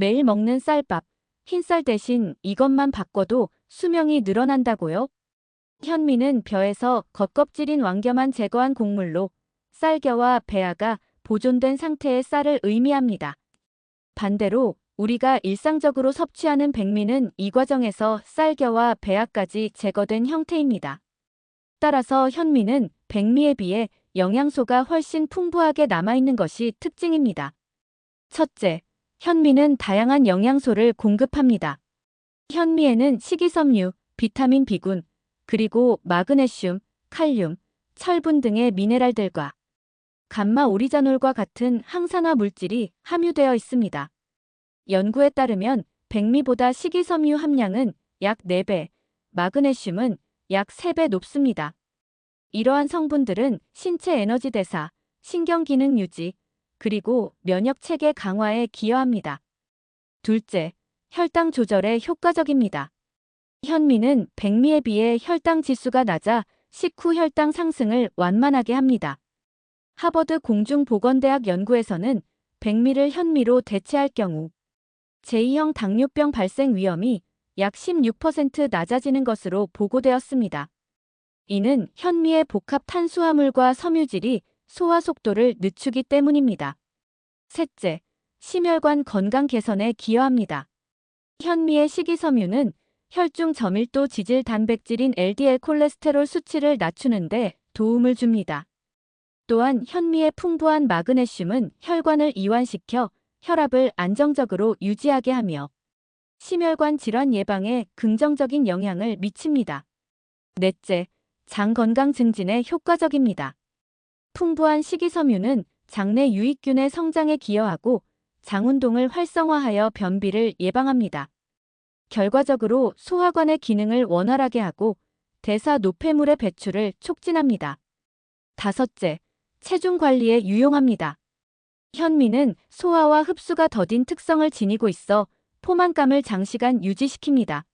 매일 먹는 쌀밥, 흰쌀 대신 이것만 바꿔도 수명이 늘어난다고요? 현미는 벼에서 겉껍질인 왕겨만 제거한 곡물로 쌀겨와 배아가 보존된 상태의 쌀을 의미합니다. 반대로 우리가 일상적으로 섭취하는 백미는 이 과정에서 쌀겨와 배아까지 제거된 형태입니다. 따라서 현미는 백미에 비해 영양소가 훨씬 풍부하게 남아있는 것이 특징입니다. 첫째, 현미는 다양한 영양소를 공급합니다. 현미에는 식이섬유, 비타민 B군, 그리고 마그네슘, 칼륨, 철분 등의 미네랄들과 감마 오리자놀과 같은 항산화 물질이 함유되어 있습니다. 연구에 따르면 백미보다 식이섬유 함량은 약 4배, 마그네슘은 약 3배 높습니다. 이러한 성분들은 신체 에너지 대사, 신경 기능 유지, 그리고 면역 체계 강화에 기여합니다. 둘째, 혈당 조절에 효과적입니다. 현미는 백미에 비해 혈당 지수가 낮아 식후 혈당 상승을 완만하게 합니다. 하버드 공중보건대학 연구에서는 백미를 현미로 대체할 경우 제2형 당뇨병 발생 위험이 약 16% 낮아지는 것으로 보고되었습니다. 이는 현미의 복합 탄수화물과 섬유질이 소화 속도를 늦추기 때문입니다. 셋째, 심혈관 건강 개선에 기여합니다. 현미의 식이섬유는 혈중 저밀도 지질 단백질인 LDL 콜레스테롤 수치를 낮추는데 도움을 줍니다. 또한 현미의 풍부한 마그네슘은 혈관을 이완시켜 혈압을 안정적으로 유지하게 하며 심혈관 질환 예방에 긍정적인 영향을 미칩니다. 넷째, 장 건강 증진에 효과적입니다. 풍부한 식이섬유는 장내 유익균의 성장에 기여하고 장 운동을 활성화하여 변비를 예방합니다. 결과적으로 소화관의 기능을 원활하게 하고 대사 노폐물의 배출을 촉진합니다. 다섯째, 체중 관리에 유용합니다. 현미는 소화와 흡수가 더딘 특성을 지니고 있어 포만감을 장시간 유지시킵니다.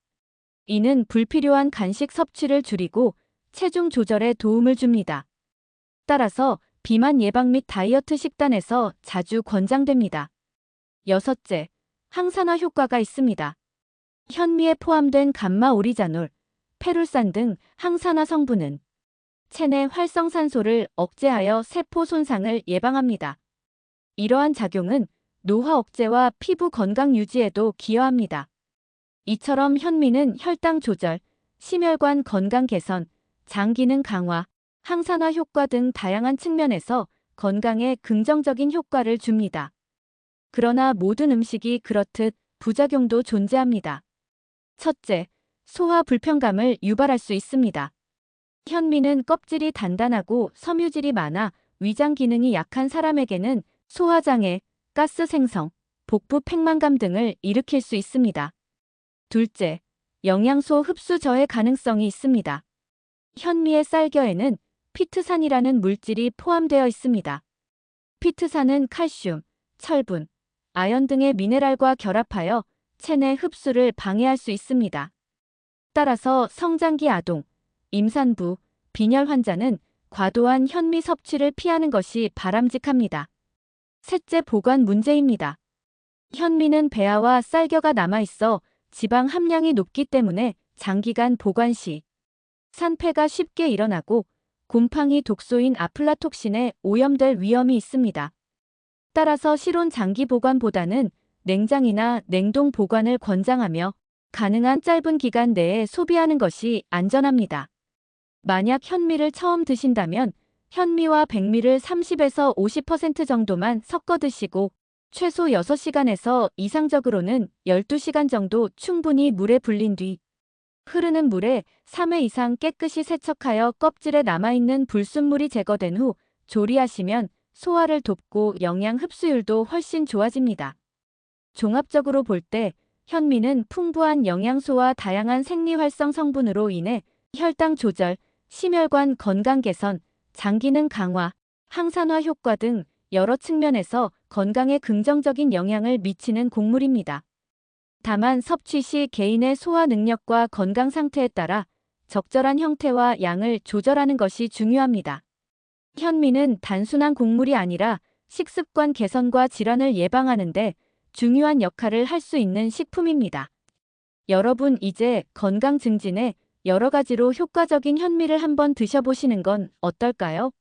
이는 불필요한 간식 섭취를 줄이고 체중 조절에 도움을 줍니다. 따라서 비만 예방 및 다이어트 식단에서 자주 권장됩니다. 여섯째, 항산화 효과가 있습니다. 현미에 포함된 감마 오리자놀, 페룰산 등 항산화 성분은 체내 활성산소를 억제하여 세포 손상을 예방합니다. 이러한 작용은 노화 억제와 피부 건강 유지에도 기여합니다. 이처럼 현미는 혈당 조절, 심혈관 건강 개선, 장 기능 강화, 항산화 효과 등 다양한 측면에서 건강에 긍정적인 효과를 줍니다. 그러나 모든 음식이 그렇듯 부작용도 존재합니다. 첫째, 소화 불편감을 유발할 수 있습니다. 현미는 껍질이 단단하고 섬유질이 많아 위장 기능이 약한 사람에게는 소화장애, 가스 생성, 복부 팽만감 등을 일으킬 수 있습니다. 둘째, 영양소 흡수 저해 가능성이 있습니다. 현미의 쌀겨에는 피트산이라는 물질이 포함되어 있습니다. 피트산은 칼슘, 철분, 아연 등의 미네랄과 결합하여 체내 흡수를 방해할 수 있습니다. 따라서 성장기 아동, 임산부, 빈혈 환자는 과도한 현미 섭취를 피하는 것이 바람직합니다. 셋째 보관 문제입니다. 현미는 배아와 쌀겨가 남아있어 지방 함량이 높기 때문에 장기간 보관 시 산패가 쉽게 일어나고 곰팡이 독소인 아플라톡신에 오염될 위험이 있습니다. 따라서 실온 장기 보관보다는 냉장이나 냉동 보관을 권장하며 가능한 짧은 기간 내에 소비하는 것이 안전합니다. 만약 현미를 처음 드신다면 현미와 백미를 30에서 50% 정도만 섞어 드시고 최소 6시간에서 이상적으로는 12시간 정도 충분히 물에 불린 뒤 흐르는 물에 3회 이상 깨끗이 세척하여 껍질에 남아있는 불순물이 제거된 후 조리하시면 소화를 돕고 영양 흡수율도 훨씬 좋아집니다. 종합적으로 볼 때 현미는 풍부한 영양소와 다양한 생리활성 성분으로 인해 혈당 조절, 심혈관 건강 개선, 장 기능 강화, 항산화 효과 등 여러 측면에서 건강에 긍정적인 영향을 미치는 곡물입니다. 다만 섭취 시 개인의 소화 능력과 건강 상태에 따라 적절한 형태와 양을 조절하는 것이 중요합니다. 현미는 단순한 곡물이 아니라 식습관 개선과 질환을 예방하는데 중요한 역할을 할 수 있는 식품입니다. 여러분 이제 건강 증진에 여러 가지로 효과적인 현미를 한번 드셔보시는 건 어떨까요?